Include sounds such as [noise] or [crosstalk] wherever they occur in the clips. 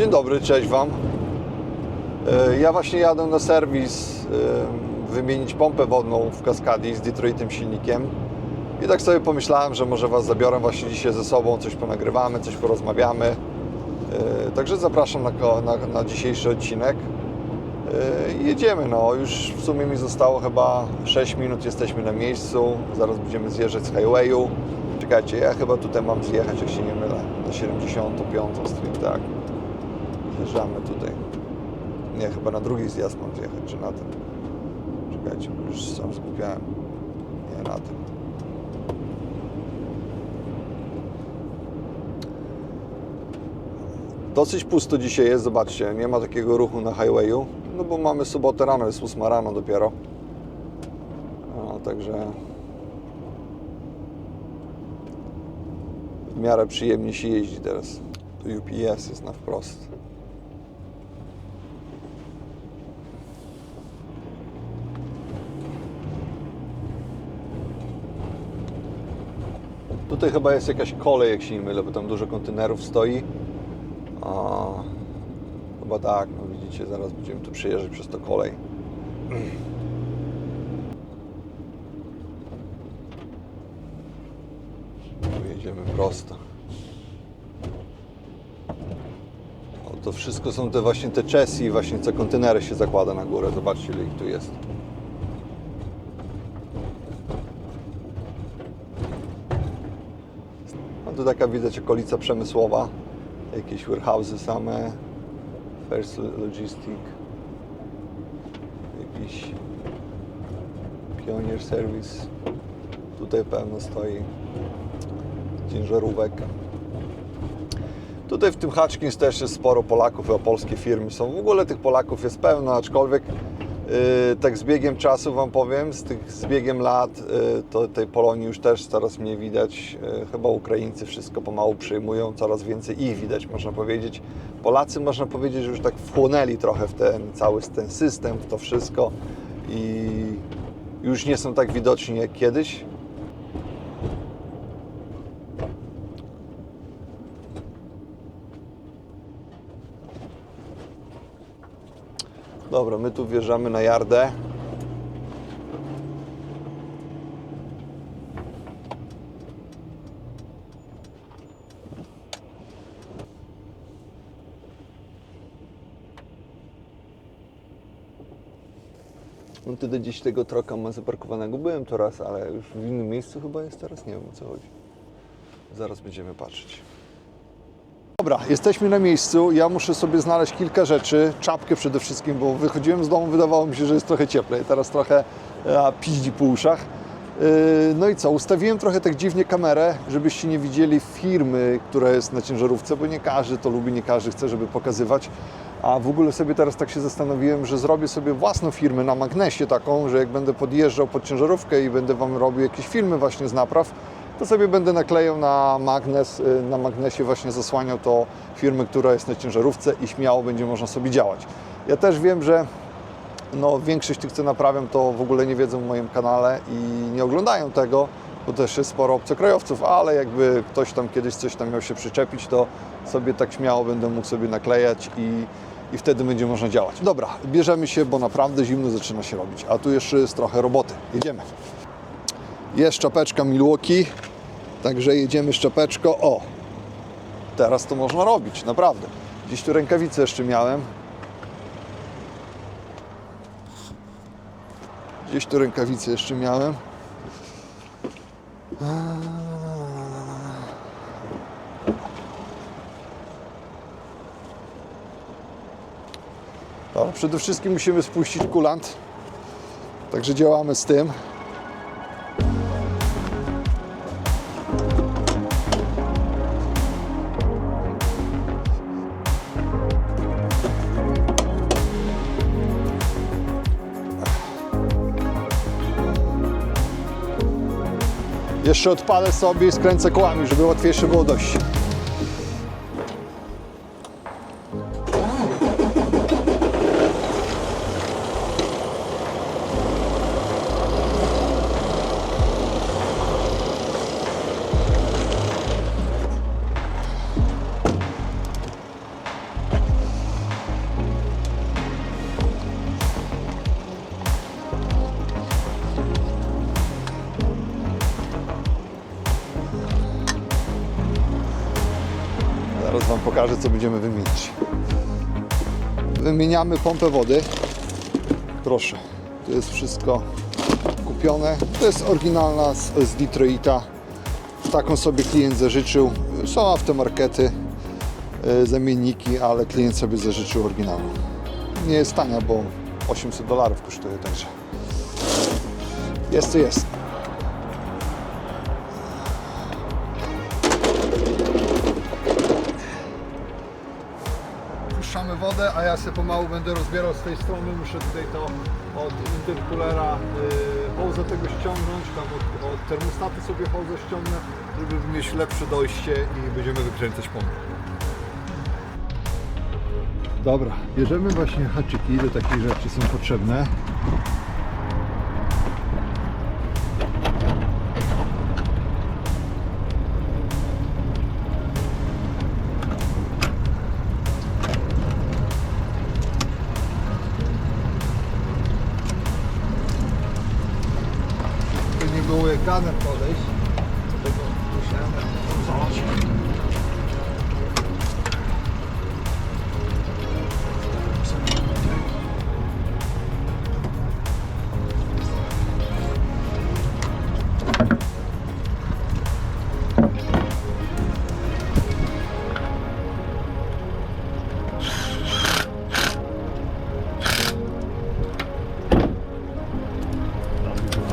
Dzień dobry, cześć Wam. E, Ja właśnie jadę na serwis e, wymienić pompę wodną w Kaskadii z Detroitem silnikiem. I tak sobie pomyślałem, że może Was zabiorę właśnie dzisiaj ze sobą, coś ponagrywamy, coś porozmawiamy. E, Także zapraszam na, na, na dzisiejszy odcinek. Jedziemy, no już w sumie mi zostało chyba 6 minut, jesteśmy na miejscu. Zaraz będziemy zjeżdżać z highwayu. Czekajcie, ja chyba tutaj mam zjechać, jak się nie mylę, na 75 street, tak. Zjeżdżamy tutaj. Nie, chyba na drugi zjazd mam zjechać, czy na tym. Czekajcie, już sam skupiałem. Nie, na tym. Dosyć pusto dzisiaj jest, zobaczcie, nie ma takiego ruchu na highwayu, no bo mamy sobotę rano, jest 8 rano dopiero. No, także w miarę przyjemnie się jeździ teraz. UPS jest na wprost. Tutaj chyba jest jakaś kolej, jak się nie mylę, bo tam dużo kontenerów stoi. A, chyba tak, no widzicie, zaraz będziemy tu przejeżdżać przez to kolej. Jedziemy prosto. O, to wszystko są te właśnie te i właśnie te kontenery się zakłada na górę. Zobaczcie, ile ich tu jest. No tu taka widać okolica przemysłowa. Jakieś warehouse'y same. First Logistic. Jakiś Pioneer Service. Tutaj pewno stoi ciężarówek. Tutaj w tym Hutchins też jest sporo Polaków, chyba polskie firmy są. W ogóle tych Polaków jest pełno, aczkolwiek tak z biegiem czasu Wam powiem, z, tych, z biegiem lat yy, to tej Polonii już też coraz mniej widać. Yy, chyba Ukraińcy wszystko pomału przyjmują, coraz więcej ich widać, można powiedzieć. Polacy, można powiedzieć, już tak wchłonęli trochę w ten cały ten system, w to wszystko i już nie są tak widoczni jak kiedyś. Dobra, my tu wjeżdżamy na jardę. No tyle gdzieś tego troka ma zaparkowanego. Byłem to raz, ale już w innym miejscu chyba jest teraz. Nie wiem o co chodzi. Zaraz będziemy patrzeć. Dobra, jesteśmy na miejscu. Ja muszę sobie znaleźć kilka rzeczy. Czapkę przede wszystkim, bo wychodziłem z domu, wydawało mi się, że jest trochę cieplej. Teraz trochę e, piździ po uszach. Yy, No i co, ustawiłem trochę tak dziwnie kamerę, żebyście nie widzieli firmy, która jest na ciężarówce, bo nie każdy to lubi, nie każdy chce, żeby pokazywać. A w ogóle sobie teraz tak się zastanowiłem, że zrobię sobie własną firmę na magnesie taką, że jak będę podjeżdżał pod ciężarówkę i będę Wam robił jakieś filmy właśnie z napraw, to sobie będę naklejał na magnes, y, na magnesie właśnie zasłaniał to firmy, która jest na ciężarówce i śmiało będzie można sobie działać. Ja też wiem, że no, większość tych, co naprawiam, to w ogóle nie wiedzą o moim kanale i nie oglądają tego, bo też jest sporo obcokrajowców, ale jakby ktoś tam kiedyś coś tam miał się przyczepić, to sobie tak śmiało będę mógł sobie naklejać i, i wtedy będzie można działać. Dobra, bierzemy się, bo naprawdę zimno zaczyna się robić, a tu jeszcze jest trochę roboty. Jedziemy. Jest czapeczka Milwaukee, także jedziemy z czapeczką. O, teraz to można robić, naprawdę. Gdzieś tu rękawice jeszcze miałem. Gdzieś tu rękawice jeszcze miałem. Dobra, przede wszystkim musimy spuścić kulant. Także działamy z tym. Jeszcze odpalę sobie i skręcę kołami, żeby łatwiejsze było dojść. Pokażę, co będziemy wymieniać. Wymieniamy pompę wody. Proszę, to jest wszystko kupione. To jest oryginalna z, z Detroita. Taką sobie klient zażyczył. Są aftermarkety, e, zamienniki, ale klient sobie zażyczył oryginalną. Nie jest tania, bo 800 dolarów kosztuje, także jest to jest. Wodę, a ja sobie pomału będę rozbierał z tej strony. Muszę tutaj to od interkulera hołza tego ściągnąć, tam od, od termostatu sobie hołza ściągnę, żeby mieć lepsze dojście i będziemy wykręcać pompę. Dobra, bierzemy właśnie haczyki, do takich rzeczy są potrzebne.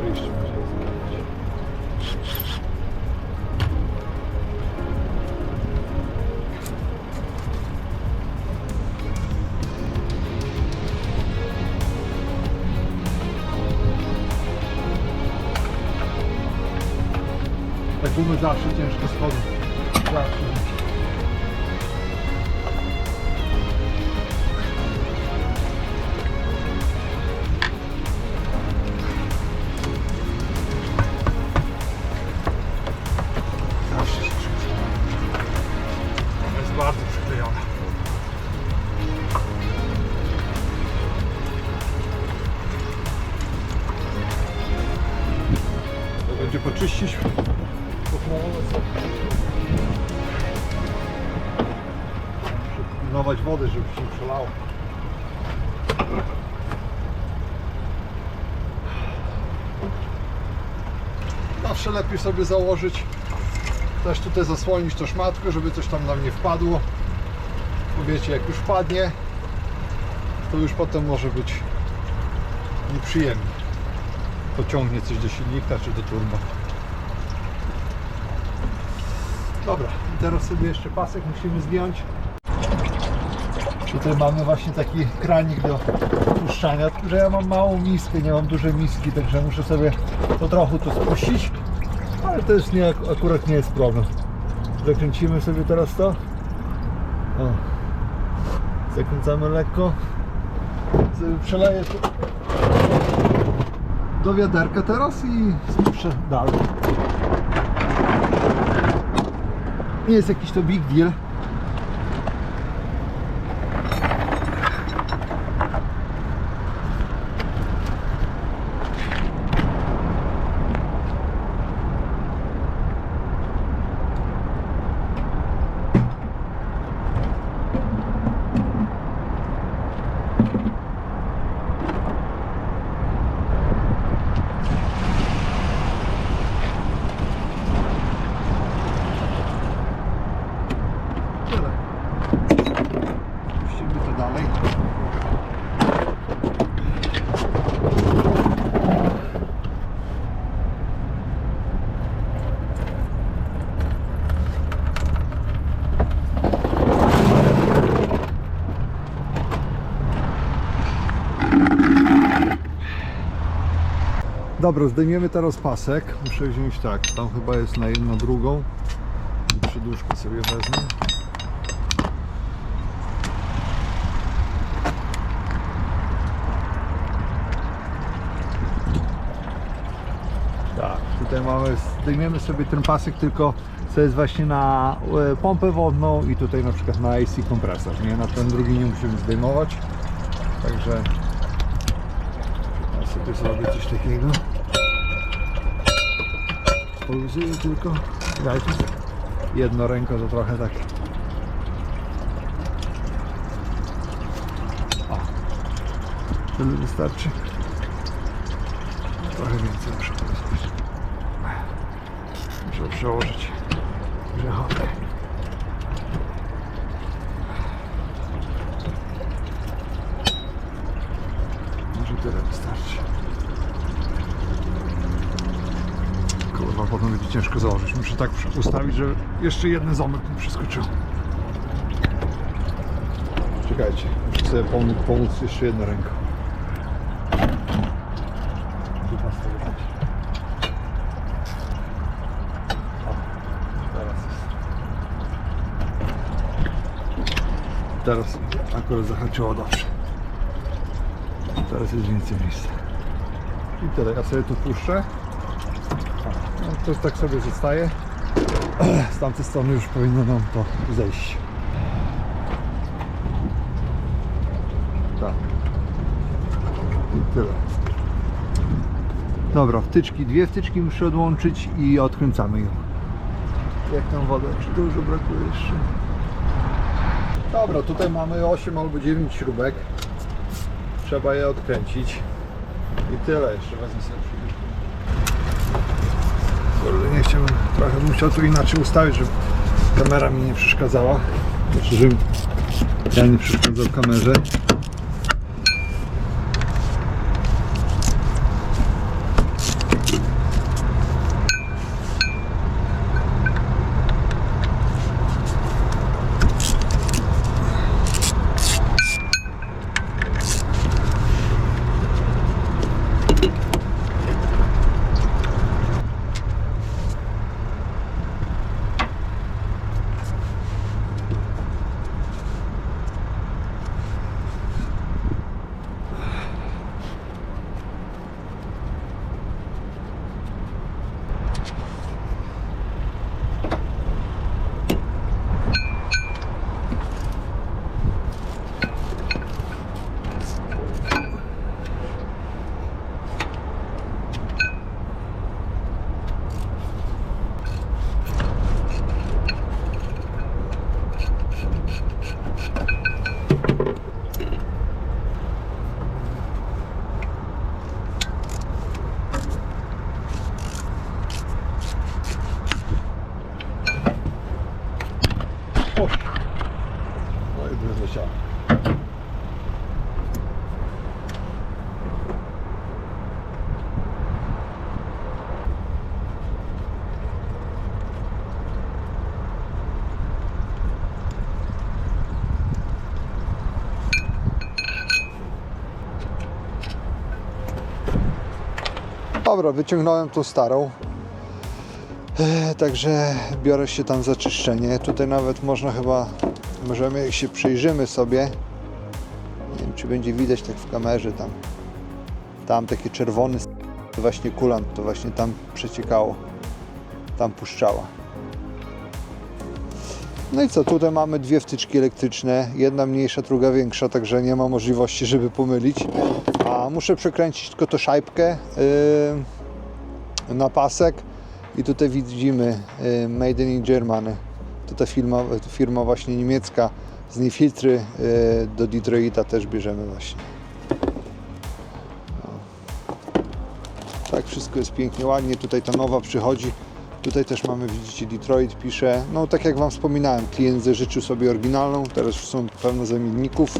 Zrobić. Tak gumy zawsze ciężko. Pilnować wody, żeby się przelało. Zawsze lepiej sobie założyć też tutaj zasłonić to szmatko, żeby coś tam nam nie wpadło. Bo wiecie, jak już wpadnie, to już potem może być nieprzyjemnie. Pociągnie coś do silnika czy do turbo. Dobra, teraz sobie jeszcze pasek musimy zdjąć. Tutaj mamy właśnie taki kranik do puszczania, że ja mam małą miskę, nie mam dużej miski, także muszę sobie po trochu to spuścić. Ale to jest nie, akurat nie jest problem. Zakręcimy sobie teraz to. O. Zakręcamy lekko. Sobie przeleję to do wiaderka teraz i spuszczę dalej. Nie jest jakiś to big deal. Tyle. Puścimy to dalej. Dobra, zdejmiemy teraz pasek. Muszę wziąć tak, tam chyba jest na jedną drugą. Przyduszkę sobie wezmę. Tak, tutaj mamy, zdejmiemy sobie ten pasek tylko co jest właśnie na e, pompę wodną i tutaj na przykład na AC kompresor, nie? Na ten drugi nie musimy zdejmować. Także sobie zrobię coś takiego. Poluzuję tylko. Dajcie jedno ręko to trochę tak. O, tyle wystarczy. Trochę więcej muszę poluzować. Muszę przełożyć grzechotę. Będzie ciężko założyć. Muszę tak ustawić, że jeszcze jeden zamek mi przeskoczył. Czekajcie, muszę sobie pomóc, pomóc jeszcze jedną ręką. Teraz akurat zahaczyło dobrze. Teraz jest więcej miejsca. I tyle, ja sobie tu puszczę. To tak sobie zostaje. [clears throat] Z tamtej strony już powinno nam to zejść. Tak. I tyle. Dobra, wtyczki, dwie wtyczki muszę odłączyć i odkręcamy ją. Jak tam woda, czy dużo brakuje jeszcze? Dobra, tutaj mamy 8 albo 9 śrubek. Trzeba je odkręcić. I tyle, jeszcze wezmę sobie. Kurde, nie chciałbym, trochę bym tu inaczej ustawić, żeby kamera mi nie przeszkadzała. Znaczy, żebym ja nie przeszkadzał kamerze. No i zleciało. Dobra, wyciągnąłem tą starą. E, Także biorę się tam za czyszczenie. Tutaj nawet można chyba, możemy, jak się przyjrzymy sobie, nie wiem czy będzie widać tak w kamerze, tam, tam taki czerwony właśnie kulant, to właśnie tam przeciekało, tam puszczała. No i co, tutaj mamy dwie wtyczki elektryczne, jedna mniejsza, druga większa, także nie ma możliwości, żeby pomylić. A muszę przekręcić tylko tą szajbkę yy, na pasek i tutaj widzimy y, Made in Germany. To ta firma, firma właśnie niemiecka. Z niej filtry y, do Detroita też bierzemy właśnie. No. Tak, wszystko jest pięknie, ładnie. Tutaj ta nowa przychodzi. Tutaj też mamy, widzicie, Detroit pisze. No tak jak Wam wspominałem, klient zażyczył sobie oryginalną. Teraz już są pełno zamienników.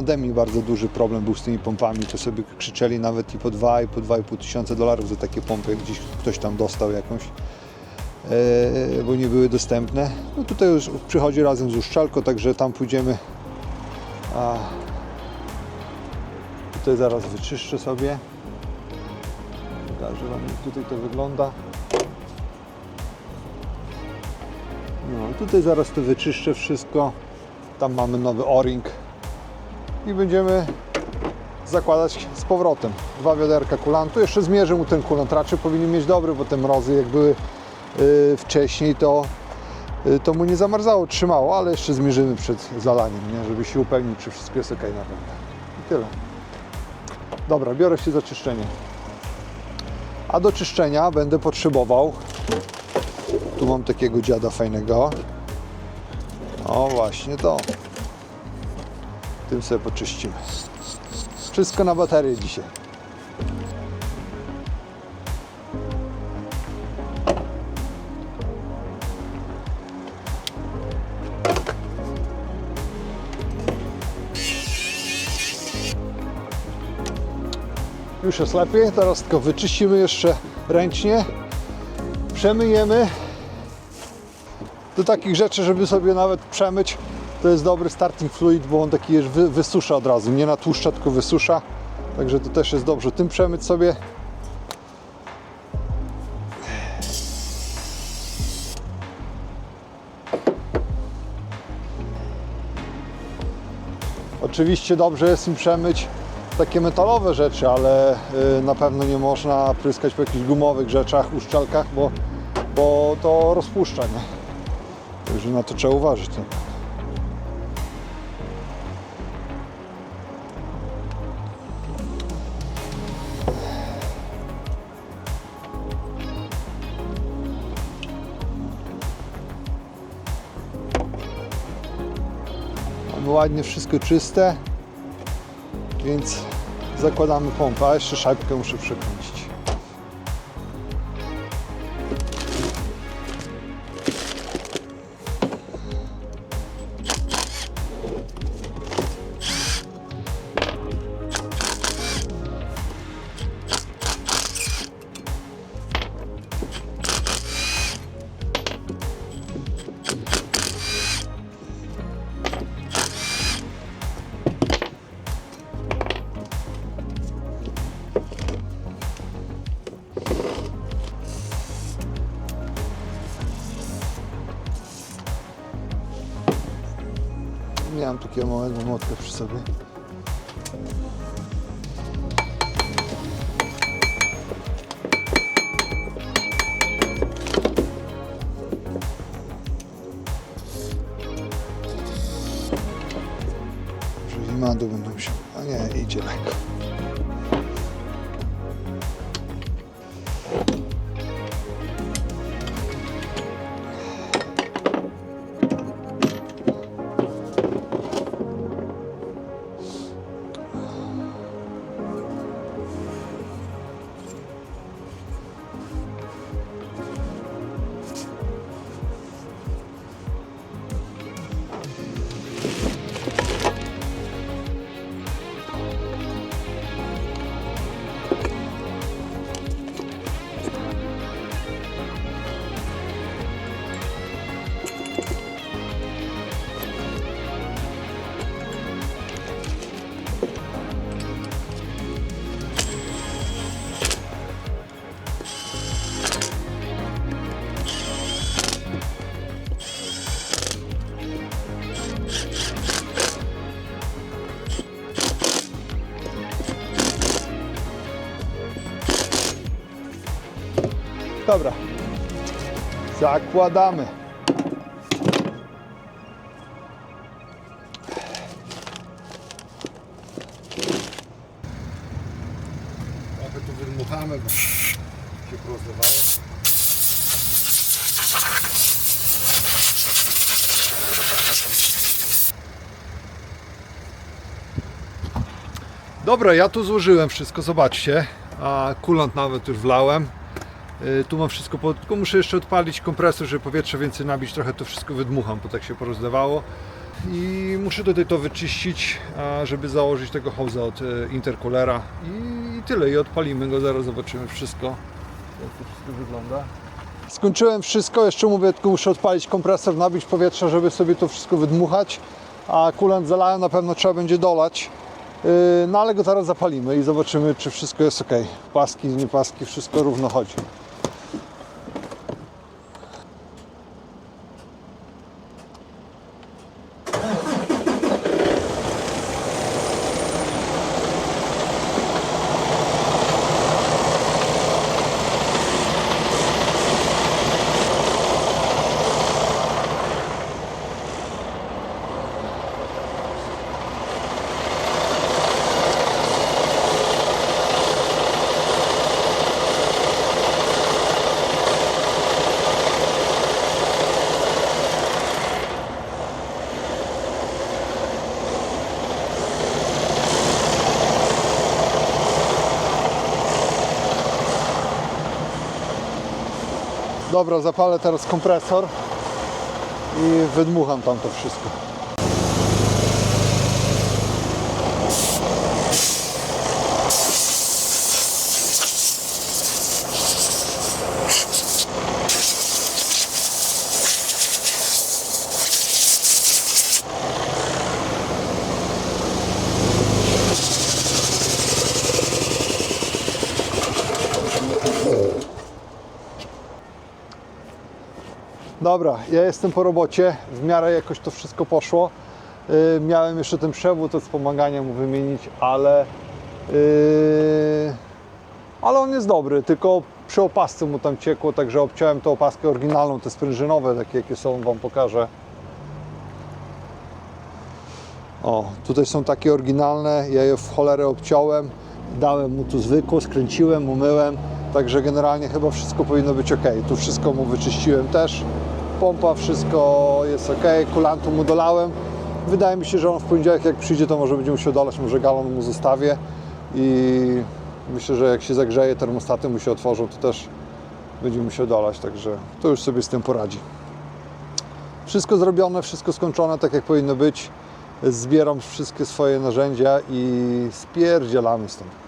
Mnie bardzo duży problem był z tymi pompami, to sobie krzyczeli nawet i po 2 i po 2,5 tysiąca dolarów za takie pompy, gdzieś ktoś tam dostał jakąś, e, bo nie były dostępne. No tutaj już przychodzi razem z uszczalką, także tam pójdziemy. A tutaj zaraz wyczyszczę sobie. Pokażę Wam jak tutaj to wygląda. No tutaj zaraz to wyczyszczę wszystko. Tam mamy nowy o-ring i będziemy zakładać z powrotem. Dwa wiaderka kulantu. Jeszcze zmierzę mu ten kulant. Raczej powinien mieć dobry, bo te mrozy jak były yy, wcześniej, to, yy, to mu nie zamarzało, trzymało, ale jeszcze zmierzymy przed zalaniem, nie? żeby się upewnić, czy wszystko jest ok na pewno. I tyle. Dobra, biorę się za czyszczenie. A do czyszczenia będę potrzebował. Tu mam takiego dziada fajnego. O, właśnie to tym sobie poczyścimy. Wszystko na baterię dzisiaj. Już jest lepiej, teraz tylko wyczyścimy jeszcze ręcznie, przemyjemy. Do takich rzeczy, żeby sobie nawet przemyć, to jest dobry starting fluid, bo on taki wy, wysusza od razu, nie natłuszcza, tylko wysusza. Także to też jest dobrze tym przemyć sobie. Oczywiście dobrze jest im przemyć takie metalowe rzeczy, ale y, na pewno nie można pryskać po jakichś gumowych rzeczach, uszczelkach, bo, bo to rozpuszcza, nie? Także na to trzeba uważać. Ładnie wszystko czyste, więc zakładamy pompę, a jeszcze szajbkę muszę przekręcić. Miałem takiego małego młotka przy sobie. Że i na będą się... A nie, idzie lekko. Dobra. Zakładamy. Trochę tu wydmuchamy, bo się porozlewało. Dobra, ja tu złożyłem wszystko, zobaczcie. A kulant nawet już wlałem. Y, Tu mam wszystko, pod... tylko muszę jeszcze odpalić kompresor, żeby powietrze więcej nabić, trochę to wszystko wydmucham, bo tak się porozlewało. I muszę tutaj to wyczyścić, żeby założyć tego house'a od y, intercoolera. I, tyle, i odpalimy go, zaraz zobaczymy wszystko, jak to wszystko wygląda. Skończyłem wszystko, jeszcze mówię, tylko muszę odpalić kompresor, nabić powietrze, żeby sobie to wszystko wydmuchać. A kulant zalałem, na pewno trzeba będzie dolać. Yy, No ale go teraz zapalimy i zobaczymy, czy wszystko jest ok. Paski, nie paski, wszystko równo chodzi. Dobra, zapalę teraz kompresor i wydmucham tam to wszystko. Dobra, ja jestem po robocie, w miarę jakoś to wszystko poszło. Yy, miałem jeszcze ten przewód od wspomagania mu wymienić, ale yy, ale on jest dobry, tylko przy opasce mu tam ciekło, także obciąłem tę opaskę oryginalną, te sprężynowe, takie jakie są, Wam pokażę. O, tutaj są takie oryginalne, ja je w cholerę obciąłem, dałem mu tu zwykło, skręciłem, umyłem, także generalnie chyba wszystko powinno być ok. Tu wszystko mu wyczyściłem też, pompa, wszystko jest ok, kulantu mu dolałem. Wydaje mi się, że on w poniedziałek jak przyjdzie, to może będzie musiał dolać, może galon mu zostawię i myślę, że jak się zagrzeje, termostaty mu się otworzą, to też będzie musiał dolać, także to już sobie z tym poradzi. Wszystko zrobione, wszystko skończone tak jak powinno być. Zbieram wszystkie swoje narzędzia i spierdzielamy stąd.